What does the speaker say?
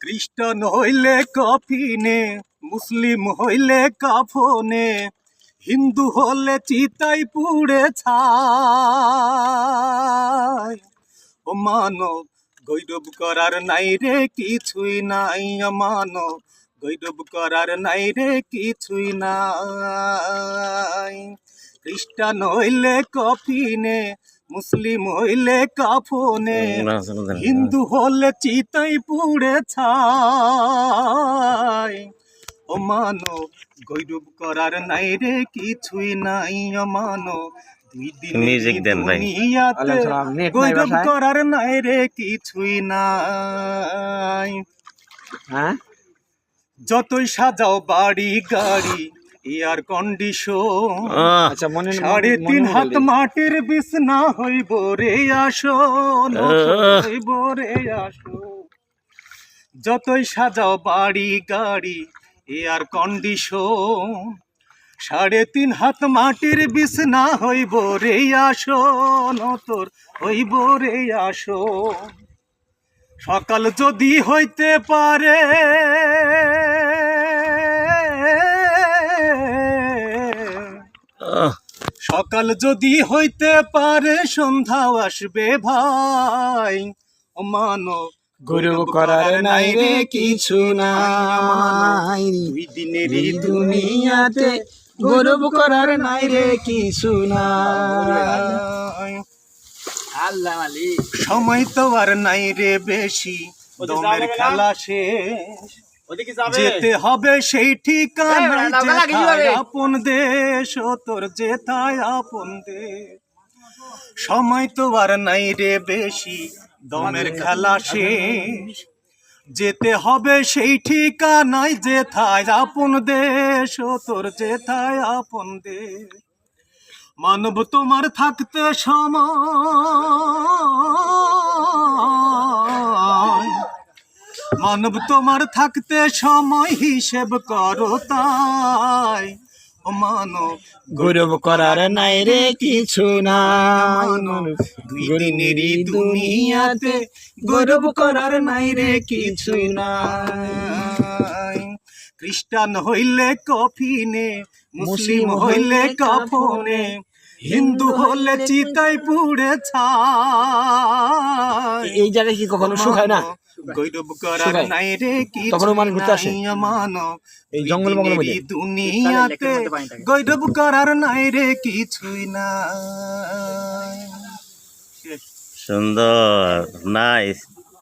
খ্রিস্টান হইলে কফিনে, মুসলিম হইলে কাফনে, হিন্দু হলে চিতাই পুড়ে ও মানব, গৈরব করার নাই রে কিছুই নাই মানব, গৈরব করার নাই রে কিছুই নাই। খ্রিস্টান হইলে কফিনে মুসলিম হইলে কাফনে হিন্দু হলে চিতাই পুড়ে ছাই। ও মানো গৈরব করার নাই রে কিছুই নাই ও মানো। দিন ভাই। গৈরব করার নাই রে কিছুই নাই। হ্যাঁ? যতই সাজাও বাড়ি গাড়ি এয়ার কন্ডিশন আচ্ছা মনে সাড়ে তিন হাত। মাটির বিছনা হইব রে আসন। হইব রে আসন যতই সাজাও বাড়ি গাড়ি এয়ার কন্ডিশন সাড়ে তিন হাত মাটির বিছনা হইব রে আসন তোর হইব রে আসন সকাল যদি হইতে পারে সকাল যদি হইতে পারে সন্ধ্যাও আসবে ভাই। ও মানো গৌরব করার নাই রে কিছু নাই। দুই দিনের দুনিয়াতে গৌরব করার নাই রে কিছু নাই। আল্লাহ সময় তো আর নাই রে বেশি। দমের খেলা শেষ। যেতে হবে সেই ঠিকানায় আপন দেশ তোর যেথায় আপন দেশ। সময় তো আর নাই রে বেশি দমের খেলা শেষ। যেতে হবে সেই ঠিকানায় যেথায় আপন দেশ ও তোর যেথায় আপন দেশ। মানব তোমার থাকতে সময় মানব তোমার থাকতে সময় হিসেব করো তাই। মানব গৌরব করার নাই রে কিছু নাই দুই দিনেরই দুনিয়াতে গৌরব করার নাই রে কিছু নাই। খ্রিস্টান হইলে কফিনে মুসলিম হইলে কাফনে হিন্দু হলে চিতাই পুড়ে ছাই। এই জায়গায় কি কখনো শুকায় না? গৈরব করার। নাই রে কি তখন মানুষ ঘুরতে আসে? এই জঙ্গল মঙ্গল মধ্যে? দুনিয়াতে গৈরব করার নাই রে কিছুই না সুন্দর নাইস